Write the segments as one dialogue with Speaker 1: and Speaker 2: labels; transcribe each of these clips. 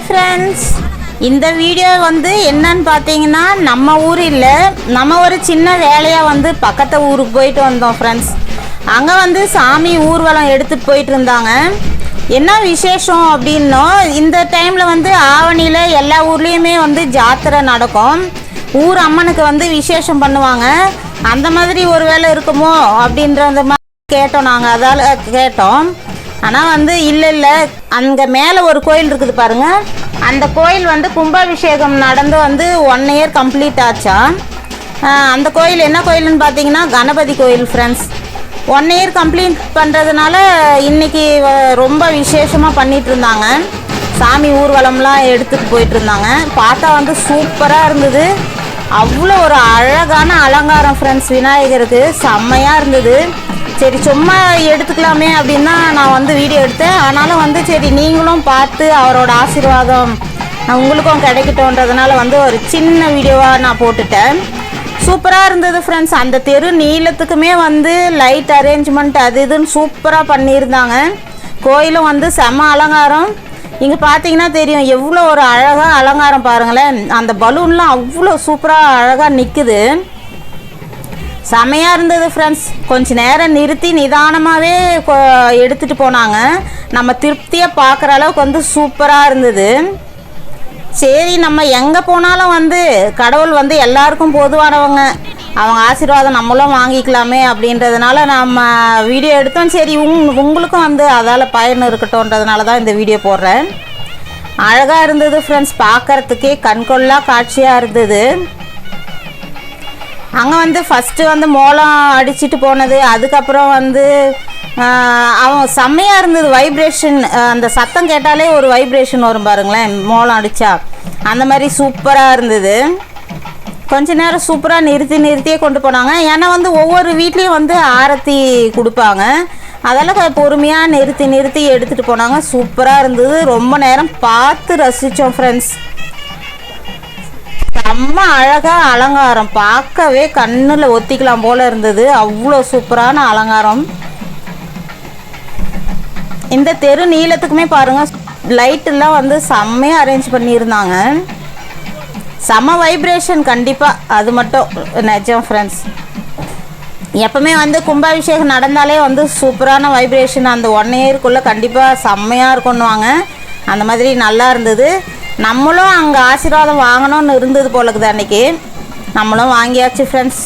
Speaker 1: Hi friends இந்த video வந்து என்னன்னு பார்த்தீங்கன்னா நம்ம ஊர் இல்லை. நம்ம ஒரு சின்ன வேலையாக வந்து பக்கத்து ஊருக்கு போயிட்டு வந்தோம் ஃப்ரெண்ட்ஸ் அங்கே வந்து சாமி ஊர்வலம் எடுத்துகிட்டு போயிட்டு இருந்தாங்க. என்ன விசேஷம் அப்படின்னோ இந்த டைமில் வந்து ஆவணியில் எல்லா ஊர்லேயுமே வந்து ஜாத்திரை நடக்கும். ஊர் அம்மனுக்கு வந்து விசேஷம் பண்ணுவாங்க. அந்த மாதிரி ஒரு வேளை இருக்குமோ அப்படின்றத மாதிரி கேட்டோம் நாங்கள் அதால் கேட்டோம். ஆனால் வந்து இல்லை இல்லை. அங்கே மேலே ஒரு கோயில் இருக்குது பாருங்க. அந்த கோயில் வந்து கும்பாபிஷேகம் நடந்து வந்து ஒன் இயர் கம்ப்ளீட் ஆச்சா. அந்த கோயில் என்ன கோயில்னு பார்த்தீங்கன்னா கணபதி கோயில் ஃப்ரெண்ட்ஸ் ஒன் இயர் கம்ப்ளீட் பண்ணுறதுனால இன்றைக்கி ரொம்ப விசேஷமாக பண்ணிட்டு இருந்தாங்க. சாமி ஊர்வலம்லாம் எடுத்துகிட்டு போயிட்டு இருந்தாங்க. பார்த்தா வந்து சூப்பராக இருந்தது. அவ்வளோ ஒரு அழகான அலங்காரம் ஃப்ரெண்ட்ஸ் விநாயகருக்கு. செம்மையாக இருந்தது. சரி சும்மா எடுத்துக்கலாமே அப்படின்னு தான் நான் வந்து வீடியோ எடுத்தேன். ஆனாலும் வந்து சரி நீங்களும் பார்த்து அவரோட ஆசீர்வாதம் நான் உங்களுக்கும் கிடைக்கட்டோன்றதுனால வந்து ஒரு சின்ன வீடியோவாக நான் போட்டுட்டேன். சூப்பராக இருந்தது ஃப்ரெண்ட்ஸ் அந்த தெரு நீளத்துக்குமே வந்து லைட் அரேஞ்ச்மெண்ட் அது இதுன்னு சூப்பராக பண்ணியிருந்தாங்க. கோயிலும் வந்து செம அலங்காரம். இங்கே பார்த்தீங்கன்னா தெரியும் எவ்வளோ ஒரு அழகாக அலங்காரம் பாருங்களேன். அந்த பலூன்லாம் அவ்வளோ சூப்பராக அழகாக நிற்குது செமையாக இருந்தது ஃப்ரெண்ட்ஸ் கொஞ்ச நேரம் நிறுத்தி நிதானமாகவே எடுத்துகிட்டு போனாங்க. நம்ம திருப்தியாக பார்க்குற அளவுக்கு வந்து சூப்பராக இருந்தது. சரி நம்ம எங்கே போனாலும் வந்து கடவுள் வந்து எல்லாருக்கும் பொதுவானவங்க. அவங்க ஆசீர்வாதம் நம்மளும் வாங்கிக்கலாமே அப்படின்றதுனால நம்ம வீடியோ எடுத்தோம். சரி உங் உங்களுக்கும் வந்து அதால் பயன் இருக்கட்டும்ன்றதுனால தான் இந்த வீடியோ போடுறேன். அழகாக இருந்தது ஃப்ரெண்ட்ஸ் பார்க்கறதுக்கே கண்கொள்ளா காட்சியாக இருந்தது. அங்கே வந்து ஃபஸ்ட்டு வந்து மோளம் அடிச்சிட்டு போனது அதுக்கப்புறம் வந்து அவன் செம்மையாக இருந்தது வைப்ரேஷன் அந்த சத்தம் கேட்டாலே ஒரு வைப்ரேஷன் வரும் பாருங்களேன் மோளம் அடித்தா அந்த மாதிரி சூப்பராக இருந்தது. கொஞ்ச நேரம் சூப்பராக நிறுத்தி நிறுத்தியே கொண்டு போனாங்க. ஏன்னா வந்து ஒவ்வொரு வீட்லேயும் வந்து ஆரத்தி கொடுப்பாங்க. அதெல்லாம் பொறுமையாக நிறுத்தி நிறுத்தி எடுத்துகிட்டு போனாங்க. சூப்பராக இருந்தது. ரொம்ப நேரம் பார்த்து ரசித்தோம் ஃப்ரெண்ட்ஸ் செம்ம அழகாக அலங்காரம். பார்க்கவே கண்ணில் ஒத்திக்கலாம் போல இருந்தது. அவ்வளோ சூப்பரான அலங்காரம். இந்த தெரு நீளத்துக்குமே பாருங்கள் லைட்டெல்லாம் வந்து செம்மையாக அரேஞ்ச் பண்ணியிருந்தாங்க. செம வைப்ரேஷன் கண்டிப்பாக அது மட்டும் நிஜம் ஃப்ரெண்ட்ஸ் எப்பவுமே வந்து கும்பாபிஷேகம் நடந்தாலே வந்து சூப்பரான வைப்ரேஷன். அந்த ஒன் இயருக்குள்ளே கண்டிப்பாக செம்மையாக இருக்கும்னுவாங்க. அந்த மாதிரி நல்லா இருந்தது. நம்மளும் அங்கே ஆசீர்வாதம் வாங்கணும்னு இருந்தது போலக்குது அன்னைக்கு. நம்மளும் வாங்கியாச்சு ஃப்ரெண்ட்ஸ்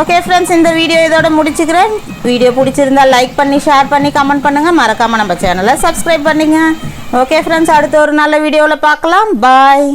Speaker 1: ஓகே ஃப்ரெண்ட்ஸ் இந்த வீடியோ இதோட முடிச்சுக்கிறேன். வீடியோ பிடிச்சிருந்தா லைக் பண்ணி ஷேர் பண்ணி கமெண்ட் பண்ணுங்கள் மறக்காமல் நம்ம சேனலை சப்ஸ்கிரைப் பண்ணுங்கள் ஓகே ஃப்ரெண்ட்ஸ் அடுத்த ஒரு நல்ல வீடியோவில் பார்க்கலாம். பாய்